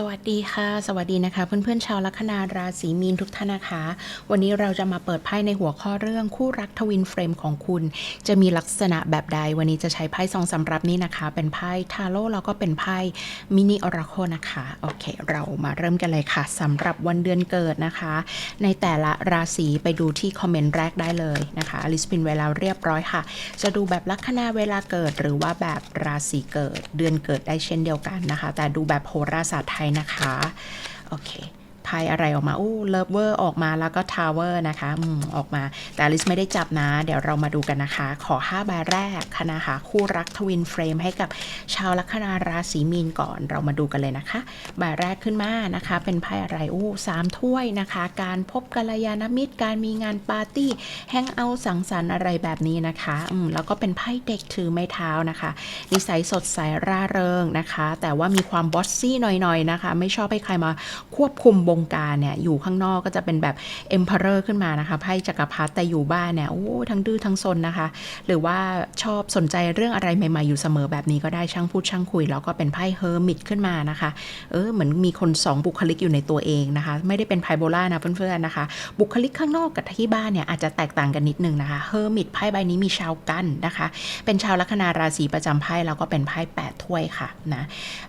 สวัสดีค่ะ สวัสดีนะคะ เพื่อนๆชาวลัคนาราศีมีนทุกท่านนะคะ วันนี้เราจะมาเปิดไพ่ในหัวข้อเรื่องคู่รักทวินเฟรมของคุณ จะมีลักษณะแบบใด วันนี้จะใช้ไพ่สองสำรับนี้นะคะ เป็นไพ่ทาโร่แล้วก็เป็นไพ่มินิออราโคนะคะโอเค เรามาเริ่มกันเลยค่ะสำหรับวันเดือนเกิดนะคะ ในแต่ละราศีไปดูที่คอมเมนต์แรกได้เลยนะคะลิสปินเวลาเรียบร้อยค่ะ จะดูแบบลัคนาเวลาเกิด หรือว่าแบบราศีเกิด เดือนเกิดได้เช่นเดียวกันนะคะ แต่ดูแบบโหราศาสตร์ไทยนะคะ โอเค ไพ่อะไรออกมาอู้เลิฟเวอร์ออกมาแล้วก็ทาวเวอร์นะคะอืมออกมา แต่ลิสไม่ได้จับนะ เดี๋ยวเรามาดูกันนะคะ ขอ 5 ใบแรกค่ะนะคะคู่รักทวินเฟรมให้กับชาวลัคนาราศีมีนก่อนเรามาดูกันเลยนะคะ ใบแรกขึ้นมานะคะ เป็นไพ่อะไรอู้สามถ้วยนะคะ การพบกัลยาณมิตร การมีงานปาร์ตี้แฮงเอาสังสรรค์อะไรแบบนี้นะคะอืมแล้วก็เป็นไพ่เด็กถือไม้เท้านะคะนิสัยสดใสร่าเริงนะคะ แต่ว่ามีความบอสซี่หน่อยๆนะคะ ไม่ชอบให้ใครมาควบคุมบงงการเนี่ยอยู่ข้างนอกก็จะเป็นแบบ Emperor ขึ้นมานะคะไพ่จักรพรรดิแต่อยู่บ้านเนี่ยโอ้ทั้งดื้อทั้งซนนะคะ หรือว่าชอบสนใจเรื่องอะไรใหม่ๆอยู่เสมอแบบนี้ก็ได้ช่างพูดช่างคุย แล้วก็เป็นไพ่เฮอร์มิตขึ้นมานะคะเออเหมือนมีคนสองบุคลิกอยู่ในตัวเองนะคะ ไม่ได้เป็นไพ่โบรานะเพื่อนๆนะคะ บุคลิกข้างนอกกับที่บ้านเนี่ยอาจจะแตกต่างกันนิดนึงนะคะเฮอร์มิตไพ่ใบนี้มีชาวกันนะคะ เป็นชาวลัคนาราศีประจำไพ่แล้วก็เป็นไพ่แปดถ้วยค่ะนะ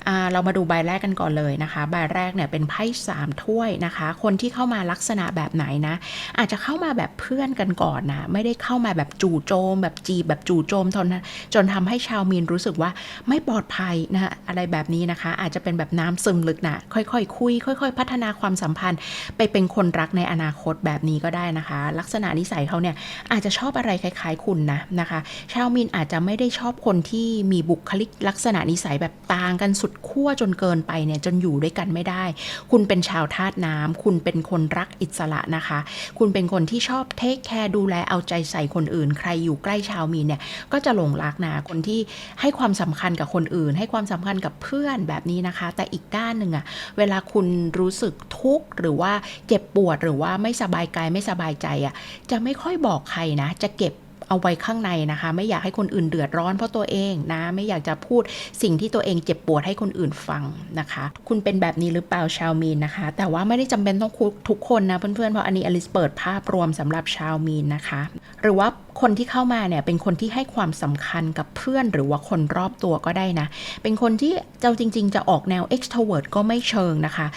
อ่าเรามาดูใบแรกกันก่อนเลยนะคะ ใบแรกเนี่ยเป็นไพ่สามถ้วยนะคะ คนที่เข้ามาลักษณะแบบไหนนะ อาจจะเข้ามาแบบเพื่อนกันก่อนนะ ไม่ได้เข้ามาแบบจู่โจม แบบจีบแบบจู่โจมจนจนทำให้ชาวมีนรู้สึกว่าไม่ปลอดภัยนะอะไรแบบนี้นะคะ อาจจะเป็นแบบน้ำซึมลึกนะค่อยๆคคุย ค่อย ๆ พัฒนาความสัมพันธ์ ไปเป็นคนรักในอนาคตแบบนี้ก็ได้นะคะ ลักษณะนิสัยเขาเนี่ยอาจจะชอบอะไรคล้าย ๆ คุณนะนะคะ ชาวมีนอาจจะไม่ได้ชอบคนที่มีบุคลิกลักษณะนิสัยแบบต่างกันสุดขั้วจนเกินไปเนี่ยจนอยู่ด้วยกันไม่ได้ คุณเป็นชาวธาตุน้ำคุณเป็นคนรักอิสระนะคะ คุณเป็นคนที่ชอบเทคแคร์ดูแลเอาใจใส่คนอื่น ใครอยู่ใกล้ชาวมีนเนี่ยก็จะหลงรักนะคนที่ให้ความสำคัญกับคนอื่น ให้ความสำคัญกับเพื่อนแบบนี้นะคะ แต่อีกด้านหนึ่งอะเวลาคุณรู้สึกทุกข์หรือว่าเจ็บปวดหรือว่าไม่สบายกายไม่สบายใจอะจะไม่ค่อยบอกใครนะ จะเก็บ เอาไว้ข้างในนะคะ ไม่อยากให้คนอื่นเดือดร้อนเพราะตัวเองนะ ไม่อยากจะพูดสิ่งที่ตัวเองเจ็บปวดให้คนอื่นฟังนะคะ คุณเป็นแบบนี้หรือเปล่าชาวมีนนะคะ แต่ว่าไม่ได้จำเป็นต้องทุกคนนะเพื่อนๆเพราะอันนี้อลิสเปิดภาพรวมสำหรับชาวมีนนะคะ หรือว่าคนที่เข้ามาเนี่ยเป็นคนที่ให้ความสำคัญกับเพื่อนหรือว่าคนรอบตัวก็ได้นะ เป็นคนที่เจ้าจริง ๆ จะออกแนว extrovert ก็ไม่เชิงนะคะ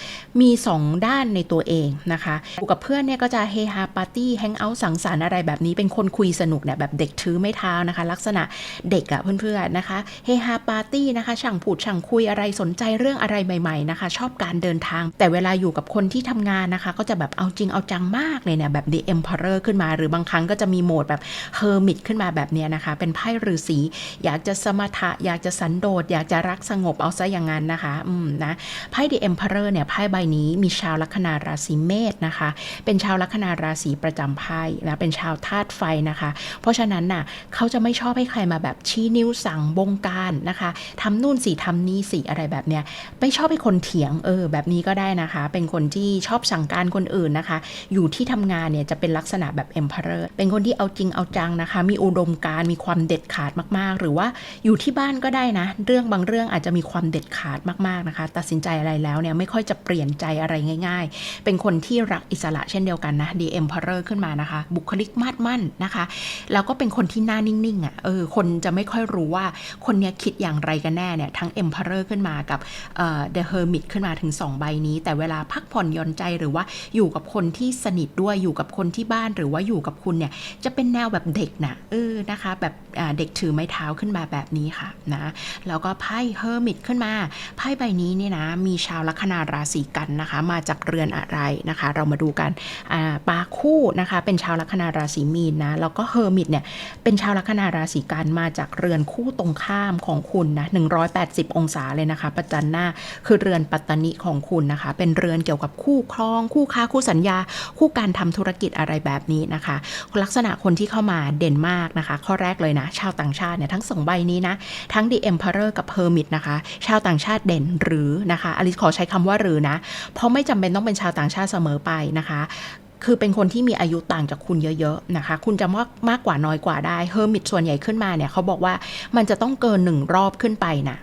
มี 2 ด้านในตัวเองนะคะอยู่กับเพื่อนเนี่ยก็จะเฮฮาปาร์ตี้แฮงเอาท์สังสรรค์อะไรแบบนี้เป็นคนคุยสนุกเนี่ยแบบเด็กถือไม่เท้านะคะ ลักษณะเด็กอะเพื่อนๆนะคะเฮฮาปาร์ตี้นะคะช่างพูดช่างคุยอะไรสนใจเรื่องอะไรใหม่ ๆนะคะ ชอบการเดินทาง แต่เวลาอยู่กับคนที่ทำงานนะคะ ก็จะแบบเอาจริงเอาจังมากเลยเนี่ยแบบ The Emperor ขึ้นมาหรือบางครั้งก็จะมีโหมดแบบเฮอร์มิตขึ้นมาแบบนี้นะคะ เป็นไพ่ฤาษีอยากจะสมถะ อยากจะสันโดษ อยากจะรักสงบเอาซะอย่างนั้นนะคะอืมนะไพ่ The Emperor เนี่ยไพ่ใบนี้มีชาวลัคนาราศีเมษนะคะ เป็นชาวลัคนาราศีประจำไพ่นะเป็นชาวธาตุไฟนะคะ เพราะฉะนั้นน่ะเขาจะไม่ชอบให้ใครมาแบบชี้นิ้วสั่งบงการนะคะทำนู่นสิทำนี่สิอะไรแบบเนี้ยไม่ชอบให้คนเถียงเออแบบนี้ก็ได้นะคะ เป็นคนที่ชอบสั่งการคนอื่นนะคะ อยู่ที่ทำงานเนี่ยจะเป็นลักษณะแบบ Emperor เป็นคนที่เอาจริงเอาจังนะคะ มีอุดมการมีความเด็ดขาดมากๆ หรือว่าอยู่ที่บ้านก็ได้นะ เรื่องบางเรื่องอาจจะมีความเด็ดขาดมากๆนะคะ ตัดสินใจอะไรแล้วเนี่ยไม่ค่อยจะเปลี่ยนใจอะไรง่าย ๆ เป็นคนที่รักอิสระเช่นเดียวกันนะ The Emperor ขึ้นมานะคะ บุคลิกมาดมั่นนะคะ แล้วก็เป็นคนที่หน้านิ่งๆอะ่ะเออคนจะไม่ค่อยรู้ว่าคนเนี้ยคิดอย่างไรกันแน่เนี่ยทั้ง Emperor ขึ้นมากับเอ่อ The Hermit ขึ้นมาถึง 2 ใบนี้ แต่เวลาพักผ่อนหย่อนใจหรือว่าอยู่กับคนที่สนิทด้วยอยู่กับคนที่บ้านหรือว่าอยู่กับคุณเนี่ยจะเป็นแนวแบบเด็กนะเออนะคะแบบเด็กถือไม้เท้าขึ้นมาแบบนี้ค่ะนะแล้วก็ไพ่เฮอร์มิตขึ้นมาไพ่ใบนี้เนี่ยนะมีชาวลัคนาราศีกันนะคะ มาจากเรือนอะไรนะคะ เรามาดูกันปาคู่นะคะ เป็นชาวลัคนาราศีมีนนะแล้วก็เฮอร์มิตเนี่ยเป็นชาวลัคนาราศีกันมาจากเรือนคู่ตรงข้ามของคุณนะ180 องศาเลยนะคะประจันหน้าคือเรือนปัตตนิของคุณนะคะ เป็นเรือนเกี่ยวกับคู่ครอง คู่ค้าคู่สัญญา คู่การทำธุรกิจอะไรแบบนี้นะคะ ลักษณะคนที่เข้ามาเด่นมากนะคะ ข้อแรกเลยนะ ชาวต่างชาติเนี่ยทั้งสองใบนี้นะ ทั้ง The Emperor กับ Hermit นะคะ ชาวต่างชาติเด่นหรือนะคะอลิสขอใช้คำว่าหรือนะ เพราะไม่จำเป็นต้องเป็นชาวต่างชาติเสมอไปนะคะ คือเป็นคนที่มีอายุต่างจากคุณเยอะๆนะคะ คุณจะมากมากกว่าน้อยกว่าได้เฮอร์มิตส่วนใหญ่ขึ้นมาเนี่ยเขาบอกว่ามันจะต้องเกินหนึ่งรอบขึ้นไปนะ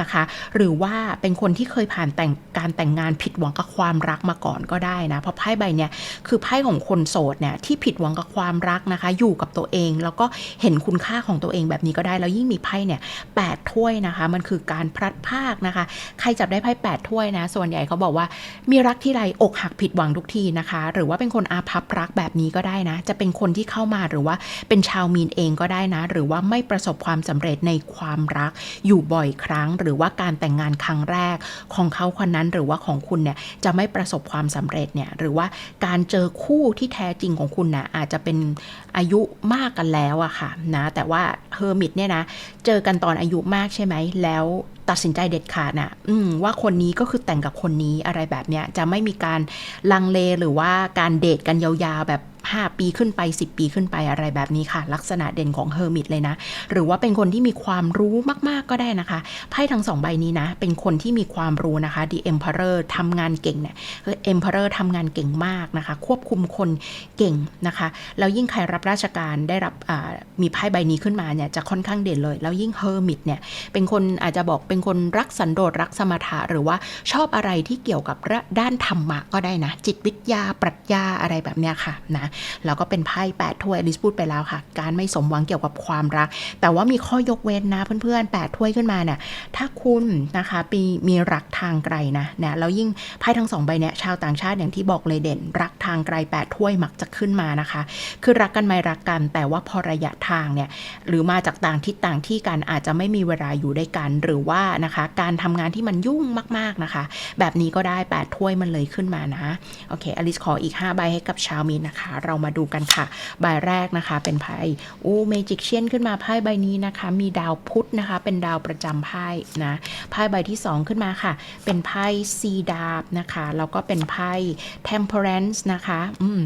นะคะ หรือว่าเป็นคนที่เคยผ่านแต่งการแต่งงานผิดหวังกับความรักมาก่อนก็ได้นะเพราะไพ่ใบเนี่ยคือไพ่ของคนโสดเนี่ยที่ผิดหวังกับความรักนะคะ อยู่กับตัวเอง แล้วก็เห็นคุณค่าของตัวเองแบบนี้ก็ได้ แล้วยิ่งมีไพ่เนี่ยแปดถ้วยนะคะ มันคือการพลัดพรากนะคะ ใครจับได้ไพ่แปดถ้วยนะ ส่วนใหญ่เขาบอกว่ามีรักที่ไรอกหักผิดหวังทุกทีนะคะ หรือว่าเป็นคนนอาภัพรักแบบนี้ก็ได้นะ จะเป็นคนที่เข้ามาหรือว่าเป็นชาวมีนเองก็ได้นะ หรือว่าไม่ประสบความสำเร็จในความรักอยู่บ่อยครั้ง หรือว่าการแต่งงานครั้งแรกของเขาคนนั้นหรือว่าของคุณเนี่ยจะไม่ประสบความสำเร็จเนี่ยหรือว่าการเจอคู่ที่แท้จริงของคุณนะอาจจะเป็นอายุมากกันแล้วอะค่ะนะแต่ว่าเฮอร์มิตเนี่ยนะเจอกันตอนอายุมากใช่ไหมแล้ว ตัดสินใจเด็ดขาดน่ะอืมว่าคนนี้ก็คือแต่งกับคนนี้อะไรแบบเนี้ยจะไม่มีการลังเลหรือว่าการเดทกันยาวๆแบบ 5 ปีขึ้นไป 10 ปีขึ้นไปอะไรแบบนี้ค่ะ ลักษณะเด่นของเฮอร์มิตเลยนะ หรือว่าเป็นคนที่มีความรู้มากๆก็ได้นะคะไพ่ทั้งสองใบนี้นะ เป็นคนที่มีความรู้นะคะ The Emperor ทำงานเก่งเนี่ย Emperor ทำงานเก่งมากนะคะ ควบคุมคนเก่งนะคะ แล้วยิ่งใครรับราชการได้รับมีไพ่ใบนี้ขึ้นมาเนี่ยจะค่อนข้างเด่นเลย แล้วยิ่งเฮอร์มิตเนี่ยเป็นคนอาจจะบอกเป็นคนรักสันโดษรักสมถะหรือว่าชอบอะไรที่เกี่ยวกับด้านธรรมะก็ได้นะ จิตวิทยาปรัชญาอะไรแบบเนี้ยค่ะนะแล้วก็เป็นไพ่แปดถ้วยอลิสพูดไปแล้วค่ะ การไม่สมหวังเกี่ยวกับความรัก แต่ว่ามีข้อยกเว้นนะเพื่อนๆแปดถ้วยขึ้นมาเนี่ยถ้าคุณนะคะปีมีรักทางไกลนะนะแล้วยิ่งไพ่ทั้งสองใบเนี่ยชาวต่างชาติอย่างที่บอกเลยเด่น รักทางไกลแปดถ้วยมักจะขึ้นมานะคะ คือรักกันไม่รักกันแต่ว่าพอระยะทางเนี่ยหรือมาจากต่างทิศต่างที่กันอาจจะไม่มีเวลาอยู่ด้วยกันหรือว่านะคะการทำงานที่มันยุ่งมากๆนะคะ แบบนี้ก็ได้8ถ้วยมันเลยขึ้นมานะ โอเคอลิสขออีก 5 ใบให้กับชาวมีนนะคะเรามาดูกันค่ะ ใบแรกนะคะ เป็นไพ่อู้เมจิกเชียนขึ้นมาไพ่ใบนี้นะคะ มีดาวพุธนะคะ เป็นดาวประจำไพ่นะไพ่ใบที่ 2 ขึ้นมาค่ะ เป็นไพ่ซีดาบนะคะแล้วก็เป็นไพ่ temperance นะคะ อืม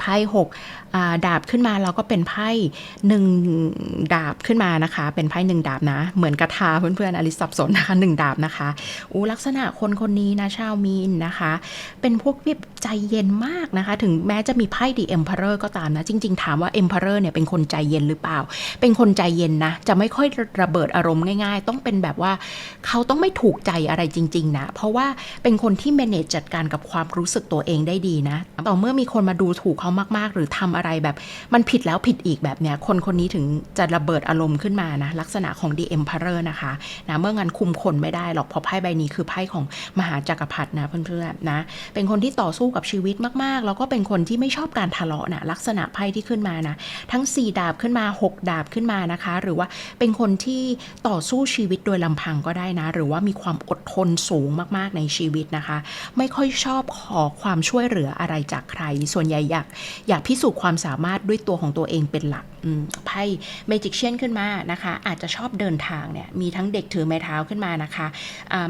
ไพ่หกดาบขึ้นมาเราก็เป็นไพ่หนึ่งดาบขึ้นมานะคะ เป็นไพ่หนึ่งดาบนะ เหมือนกระทาเพื่อนๆอลิสสับสนนะคะหนึ่งดาบนะคะอู้ลักษณะคนคนนี้นะชาวมีนนะคะ เป็นพวกที่ใจเย็นมากนะคะ ถึงแม้จะมีไพ่ดีเอ็มเพอร์ก็ตามนะ จริง ๆ ถามว่าเอ็มเพอร์เนี่ยเป็นคนใจเย็นหรือเปล่า เป็นคนใจเย็นนะ จะไม่ค่อยระเบิดอารมณ์ง่ายๆ ต้องเป็นแบบว่าเขาต้องไม่ถูกใจอะไรจริง ๆ นะ เพราะว่าเป็นคนที่ manage จัดการกับความรู้สึกตัวเองได้ดีนะ ต่อเมื่อมีคนมาดูถูกเขามาก ๆ หรือทำอะไรแบบ มันผิดแล้วผิดอีกแบบเนี้ยคนคนนี้ถึงจะระเบิดอารมณ์ขึ้นมานะ ลักษณะของ The Emperor นะคะนะเมื่องั้นคุมคนไม่ได้หรอกเพราะไพ่ใบนี้คือไพ่ของมหาจักรพรรดินะเพื่อนๆนะเป็นคนที่ต่อสู้กับชีวิตมาก ๆ แล้วก็เป็นคนที่ไม่ชอบการทะเลาะนะลักษณะไพ่ที่ขึ้นมานะทั้ง 4 ดาบขึ้นมา 6 ดาบขึ้นมานะคะ หรือว่าเป็นคนที่ต่อสู้ชีวิตโดยลำพังก็ได้นะ หรือว่ามีความอดทนสูงมากๆในชีวิตนะคะ ไม่ค่อยชอบขอความช่วยเหลืออะไรจากใคร ส่วนใหญ่อยากอยากพิสูจน์ความสามารถด้วยตัวของตัวเองเป็นหลัก ไพ่เมจิกเชียนขึ้นมานะคะ อาจจะชอบเดินทางเนี่ยมีทั้งเด็กถือไม้เท้าขึ้นมานะคะ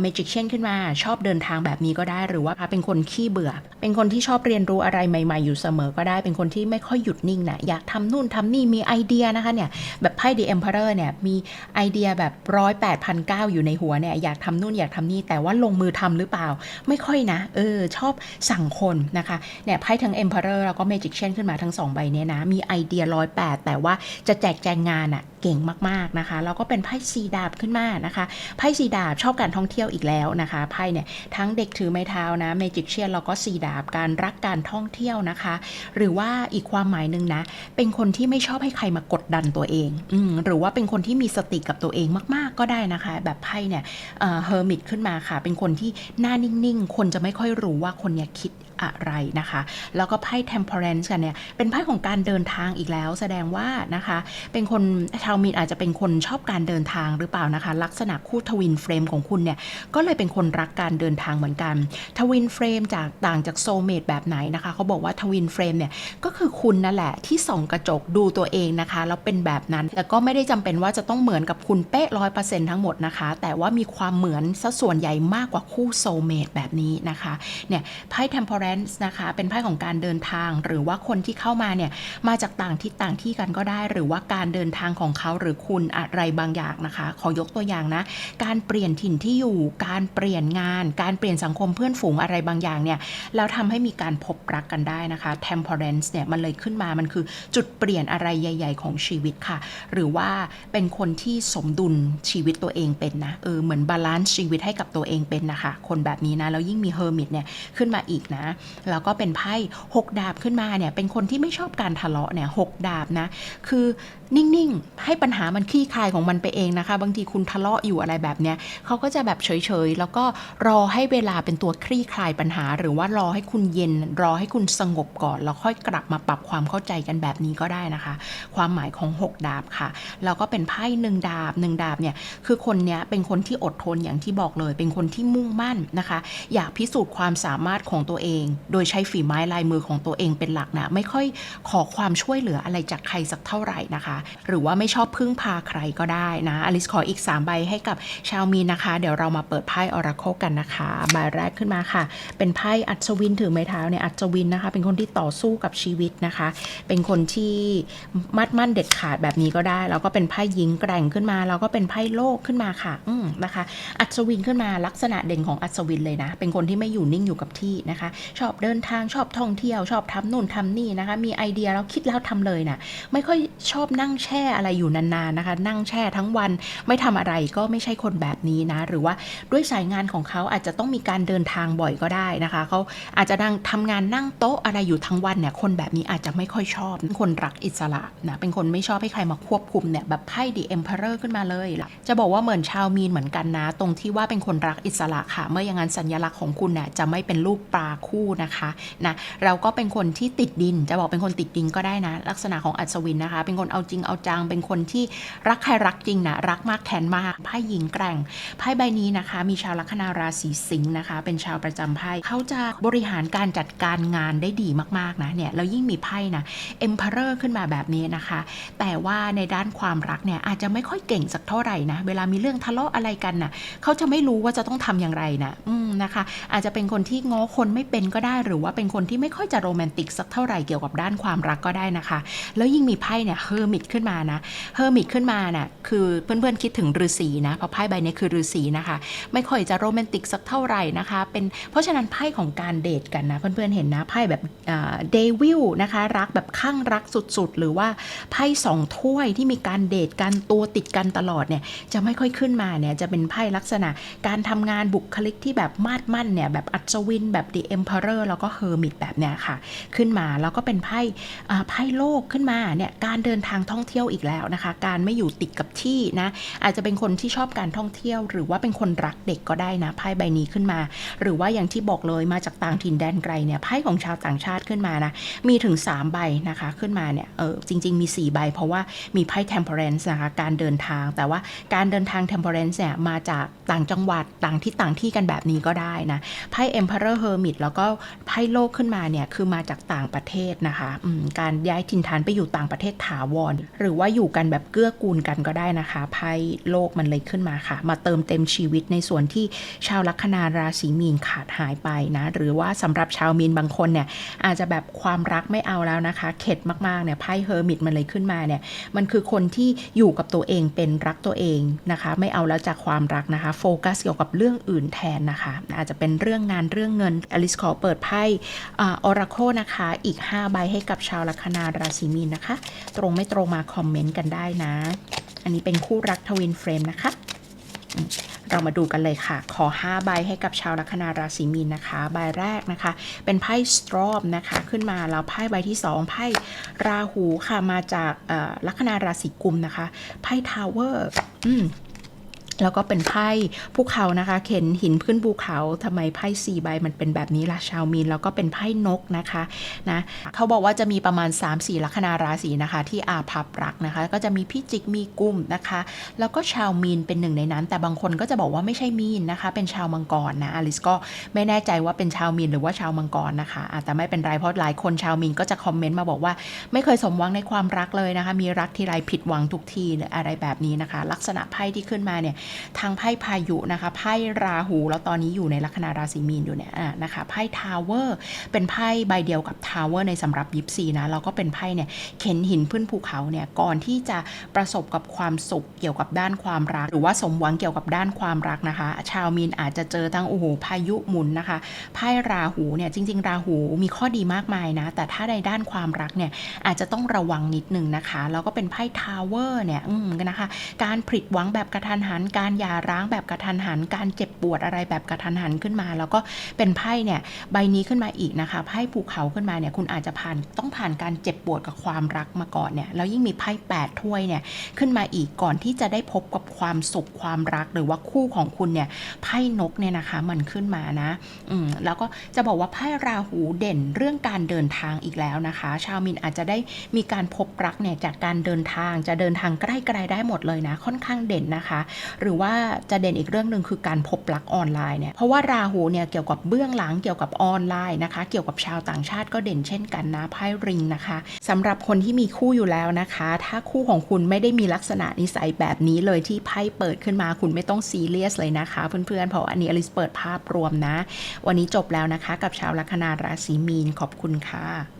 เมจิกเชียนขึ้นมาชอบเดินทางแบบนี้ก็ได้หรือว่าเป็นคนขี้เบื่อ เป็นคนที่ชอบเรียนรู้อะไรใหม่ๆ อยู่เสมอก็ได้เป็นคนที่ไม่ค่อยหยุดนิ่งนะอยากทำนู่นทำนี่มีไอเดียนะคะเนี่ยแบบไพ่ The Emperor เนี่ยมีไอเดียแบบร้อยแปดพันเก้าอยู่ในหัวเนี่ยอยากทำนู่นอยากทำนี่แต่ว่าลงมือทำหรือเปล่า ไม่ค่อยนะเออชอบสั่งคนนะคะเนี่ยไพ่ทั้ง Emperor แล้วก็ Magician ขึ้นมาทั้งสองใบเนี้ยนะมีไอเดียร้อยแปดแต่ว่าจะแจกแจงงานอะเก่งมากๆนะคะแล้วก็เป็นไพ่สีดาบขึ้นมานะคะไพ่สีดาบชอบการท่องเที่ยวอีกแล้วนะคะไพ่เนี่ยทั้งเด็กถือไม้เท้านะเมจิกเชียนแล้วก็สีดาบการรักการท่องเที่ยวนะคะ หรือว่าอีกความหมายหนึ่งนะ เป็นคนที่ไม่ชอบให้ใครมากดดันตัวเองอืหรือว่าเป็นคนที่มีสติกับตัวเองมากๆก็ได้นะคะ แบบไพ่เนี่ยเฮอร์มิตขึ้นมาค่ะ เป็นคนที่หน้านิ่งๆ คนจะไม่ค่อยรู้ว่าคนเนี่ยคิด อะไรนะคะ แล้วก็ไพ่ temperance กันเนี่ยเป็นไพ่ของการเดินทางอีกแล้ว แสดงว่านะคะ เป็นคนชาวมีนอาจจะเป็นคนชอบการเดินทางหรือเปล่านะคะ ลักษณะคู่ทวินเฟรมของคุณเนี่ยก็เลยเป็นคนรักการเดินทางเหมือนกันทวินเฟรมจากต่างจากโซเมดแบบไหนนะคะเขาบอกว่าทวินเฟรมเนี่ยก็คือคุณนั่นแหละที่ส่องกระจกดูตัวเองนะคะแล้วเป็นแบบนั้นแต่ก็ไม่ได้จำเป็นว่าจะต้องเหมือนกับคุณเป๊ะร้อยเปอร์เซ็นต์ทั้งหมดนะคะ แต่ว่ามีความเหมือนซะส่วนใหญ่มากกว่าคู่โซเมดแบบนี้นะคะเนี่ยไพ่ temperance นะคะ เป็นไพ่ของการเดินทาง หรือว่าคนที่เข้ามาเนี่ย มาจากต่างทิศต่างที่กันก็ได้ หรือว่าการเดินทางของเขาหรือคุณอะไรบางอย่างนะคะ ขอยกตัวอย่างนะ การเปลี่ยนถิ่นที่อยู่ การเปลี่ยนงาน การเปลี่ยนสังคมเพื่อนฝูงอะไรบางอย่างเนี่ย แล้วทำให้มีการพบรักกันได้นะคะ temperance เนี่ย มันเลยขึ้นมา มันคือจุดเปลี่ยนอะไรใหญ่ ๆ ของชีวิตค่ะ หรือว่าเป็นคนที่สมดุลชีวิตตัวเองเป็นนะ เออ เหมือนบาลานซ์ชีวิตให้กับตัวเองเป็นนะคะ คนแบบนี้นะ แล้วยิ่งมีเฮอร์มิตเนี่ย ขึ้นมาอีกนะแล้วก็เป็นไพ่หกดาบขึ้นมาเนี่ยเป็นคนที่ไม่ชอบการทะเลาะเนี่ยหกดาบนะคือนิ่งๆให้ปัญหามันคลี่คลายของมันไปเองนะคะ บางทีคุณทะเลาะอยู่อะไรแบบเนี้ยเขาก็จะแบบเฉยๆแล้วก็รอให้เวลาเป็นตัวคลี่คลายปัญหา หรือว่ารอให้คุณเย็น รอให้คุณสงบก่อน แล้วค่อยกลับมาปรับความเข้าใจกันแบบนี้ก็ได้นะคะ ความหมายของ 6 ดาบค่ะแล้วก็เป็นไพ่หนึ่งดาบหนึ่งดาบเนี่ยคือคนเนี้ยเป็นคนที่อดทนอย่างที่บอกเลย เป็นคนที่มุ่งมั่นนะคะ อยากพิสูจน์ความสามารถของตัวเองโดยใช้ฝีไม้ลายมือของตัวเองเป็นหลักนะ ไม่ค่อยขอความช่วยเหลืออะไรจากใครสักเท่าไหร่นะคะ หรือว่าไม่ชอบพึ่งพาใครก็ได้นะอลิสขออีก 3 ใบให้กับชาวมีนะคะ เดี๋ยวเรามาเปิดไพ่ออราโคกันนะคะใบแรกขึ้นมาค่ะ เป็นไพ่อัศวินถือไม้เท้าเนี่ยอัศวินนะคะ เป็นคนที่ต่อสู้กับชีวิตนะคะ เป็นคนที่มัดมั่นเด็ดขาดแบบนี้ก็ได้ แล้วก็เป็นไพ่หญิงแกร่งขึ้นมา แล้วก็เป็นไพ่โลกขึ้นมาค่ะ อืมนะคะ อัศวินขึ้นมาลักษณะเด่นของอัศวินเลยนะ เป็นคนที่ไม่อยู่นิ่งอยู่กับที่นะคะชอบเดินทางชอบท่องเที่ยว ชอบทำนู่นทำนี่นะคะ มีไอเดียแล้วคิดแล้วทำเลยนะไม่ค่อยชอบนั่งแช่อะไรอยู่นานๆนะคะ นั่งแช่ทั้งวันไม่ทำอะไรก็ไม่ใช่คนแบบนี้นะ หรือว่าด้วยสายงานของเขาอาจจะต้องมีการเดินทางบ่อยก็ได้นะคะเขาอาจจะดังทำงานนั่งโต๊ะอะไรอยู่ทั้งวันเนี่ยคนแบบนี้อาจจะไม่ค่อยชอบเป็นคนรักอิสระนะเป็นคนไม่ชอบให้ใครมาควบคุมเนี่ยแบบไพ่ The Emperor ขึ้นมาเลยจะบอกว่าเหมือนชาวมีนเหมือนกันนะ ตรงที่ว่าเป็นคนรักอิสระค่ะ เมื่ออย่างนั้นสัญลักษณ์ของคุณเนี่ยจะไม่เป็นรูปปลาคู่นะคะนะเราก็เป็นคนที่ติดดิน จะบอกเป็นคนติดดินก็ได้นะ ลักษณะของอัศวินนะคะ เป็นคนเอาจริงเอาจัง เป็นคนที่รักใครรักจริงนะรักมากแค้นมากไพ่หญิงแกร่งไพ่ใบนี้นะคะ มีชาวลัคนาราศีสิงห์นะคะ เป็นชาวประจำไพ่เขาจะบริหารการจัดการงานได้ดีมากๆนะเนี่ยแล้วยิ่งมีไพ่นะ Emperor ขึ้นมาแบบนี้นะคะ แต่ว่าในด้านความรักเนี่ยอาจจะไม่ค่อยเก่งสักเท่าไหร่นะเวลามีเรื่องทะเลาะอะไรกันนะ่ะเขาจะไม่รู้ว่าจะต้องทำอย่างไรนะอืมนะคะ อาจจะเป็นคนที่ง้อคนไม่เป็นก็ก็ได้ หรือว่าเป็นคนที่ไม่ค่อยจะโรแมนติกสักเท่าไหร่เกี่ยวกับด้านความรักก็ได้นะคะ แล้วยิ่งมีไพ่เนี่ยเฮอร์มิตขึ้นมานะเฮอร์มิตขึ้นมาน่ะคือเพื่อนๆคิดถึงฤาษีนะเพราะไพ่ใบนี้คือฤาษีนะคะ ไม่ค่อยจะโรแมนติกสักเท่าไหร่นะคะเป็นเพราะฉะนั้นไพ่ของการเดทกันนะเพื่อนๆเห็นนะไพ่แบบเดวิลนะคะรักแบบข้างรักสุดๆ หรือว่าไพ่สองถ้วยที่มีการเดทกันตัวติดกันตลอดเนี่ยจะไม่ค่อยขึ้นมาเนี่ยจะเป็นไพ่ลักษณะการทำงานบุคลิกที่แบบมาดมั่นเนี่ยแบบอัศวินแบบ The Emperor แล้วก็เฮอร์มิตแบบเนี้ยค่ะ ขึ้นมาแล้วก็เป็นไพ่ไพ่โลกขึ้นมาเนี่ยการเดินทางท่องเที่ยวอีกแล้วนะคะ การไม่อยู่ติดกับที่นะอาจจะเป็นคนที่ชอบการท่องเที่ยว หรือว่าเป็นคนรักเด็กก็ได้นะไพ่ใบนี้ขึ้นมา หรือว่าอย่างที่บอกเลยมาจากต่างถิ่นแดนไกลเนี่ยไพ่ของชาวต่างชาติขึ้นมานะมีถึง 3 ใบนะคะขึ้นมาเนี่ยเออจริง ๆ มี 4 ใบ เพราะว่ามีไพ่ temperance นะคะการเดินทาง แต่ว่าการเดินทาง temperance เนี่ยมาจากต่างจังหวัดต่างที่ต่างที่กันแบบนี้ก็ได้นะไพ่ emperor hermit แล้วก็ไพ่โลกขึ้นมาเนี่ยคือมาจากต่างประเทศนะคะการย้ายถิ่นฐานไปอยู่ต่างประเทศถาวร หรือว่าอยู่กันแบบเกื้อกูลกันก็ได้นะคะไพ่โลกมันเลยขึ้นมาค่ะ มาเติมเต็มชีวิตในส่วนที่ชาวลัคนาราศีมีนขาดหายไปนะหรือว่าสำหรับชาวมีนบางคนเนี่ยอาจจะแบบความรักไม่เอาแล้วนะคะ เข็ดมากๆเนี่ยไพ่เฮอร์มิตมันเลยขึ้นมาเนี่ยมันคือคนที่อยู่กับตัวเองเป็นรักตัวเองนะคะ ไม่เอาแล้วจากความรักนะคะ โฟกัสเกี่ยวกับเรื่องอื่นแทนนะคะ อาจจะเป็นเรื่องงานเรื่องเงินอลิสขอเปิดไพ่ออราโคนะคะ อีก 5 ใบให้กับชาวลัคนาราศีมีนนะคะ ตรงไม่ตรงมาคอมเมนต์กันได้นะ อันนี้เป็นคู่รักทวินเฟรมนะคะ เรามาดูกันเลยค่ะ ขอ 5 ใบให้กับชาวลัคนาราศีมีนนะคะ ใบแรกนะคะ เป็นไพ่สตรอมนะคะ ขึ้นมาแล้วไพ่ใบที่ 2 ไพ่ราหูค่ะ มาจากลัคนาราศีกุมนะคะ ไพ่ทาวเวอร์ อืม แล้วก็เป็นไพ่ภูเขานะคะ เข็นหินขึ้นภูเขาทำไมไพ่สี่ใบมันเป็นแบบนี้ล่ะชาวมีน แล้วก็เป็นไพ่นกนะคะนะเขาบอกว่าจะมีประมาณ 3-4 ลัคนาราศีนะคะ ที่อาภัพรักนะคะ ก็จะมีพิจิกมีกุมนะคะ แล้วก็ชาวมีนเป็นหนึ่งในนั้น แต่บางคนก็จะบอกว่าไม่ใช่มีนนะคะ เป็นชาวมังกรนะอลิสก็ไม่แน่ใจว่าเป็นชาวมีนหรือว่าชาวมังกรนะคะอะแต่ไม่เป็นไรเพราะหลายคนชาวมีนก็จะคอมเมนต์มาบอกว่า ไม่เคยสมหวังในความรักเลยนะคะ มีรักที่ไรผิดหวังทุกทีหรืออะไรแบบนี้นะคะ ลักษณะไพ่ที่ขึ้นมาเนี่ยทั้งไพ่พายุนะคะไพ่ราหูแล้วตอนนี้อยู่ในลัคนาราศีมีนอยู่เนี่ยนะคะไพ่ทาวเวอร์เป็นไพ่ใบเดียวกับทาวเวอร์ในสำหรับยิปซีนะแล้วก็เป็นไพ่เนี่ยเข็นหินพื้นภูเขาเนี่ยก่อนที่จะประสบกับความสุขเกี่ยวกับด้านความรัก หรือว่าสมหวังเกี่ยวกับด้านความรักนะคะ ชาวมีนอาจจะเจอทั้งโอ้โหพายุหมุนนะคะไพ่ราหูเนี่ยจริง ๆ ราหูมีข้อดีมากมายนะ แต่ถ้าในด้านความรักเนี่ยอาจจะต้องระวังนิดนึงนะคะ แล้วก็เป็นไพ่ทาวเวอร์เนี่ยอืมนะคะ การผลิดหวังแบบกระทันหันการหย่าร้างแบบกระทันหัน การเจ็บปวดอะไรแบบกระทันหันขึ้นมา แล้วก็เป็นไพ่เนี่ยใบนี้ขึ้นมาอีกนะคะไพ่ภูเขาขึ้นมาเนี่ยคุณอาจจะผ่านต้องผ่านการเจ็บปวดกับความรักมาก่อนเนี่ยแล้วยิ่งมีไพ่แปดถ้วยเนี่ยขึ้นมาอีกก่อนที่จะได้พบกับความสุขความรักหรือว่าคู่ของคุณเนี่ยไพ่นกเนี่ยนะคะมันขึ้นมานะอืมแล้วก็จะบอกว่าไพ่ราหูเด่นเรื่องการเดินทางอีกแล้วนะคะ ชาวมินอาจจะได้มีการพบรักเนี่ยจากการเดินทางจะเดินทางใกล้ไกลได้หมดเลยนะ ค่อนข้างเด่นนะคะ หรือว่าจะเด่นอีกเรื่องหนึ่งคือการพบรักออนไลน์เนี่ยเพราะว่าราหูเนี่ยเกี่ยวกับเบื้องหลังเกี่ยวกับออนไลน์นะคะ เกี่ยวกับชาวต่างชาติก็เด่นเช่นกันนะไพ่ริงนะคะสำหรับคนที่มีคู่อยู่แล้วนะคะ ถ้าคู่ของคุณไม่ได้มีลักษณะนิสัยแบบนี้เลยที่ไพ่เปิดขึ้นมาคุณไม่ต้องซีเรียสเลยนะคะ เพื่อนๆเพราะอันนี้อลิสเปิดภาพรวมนะ วันนี้จบแล้วนะคะ กับชาวลัคนาราศีมีนขอบคุณค่ะ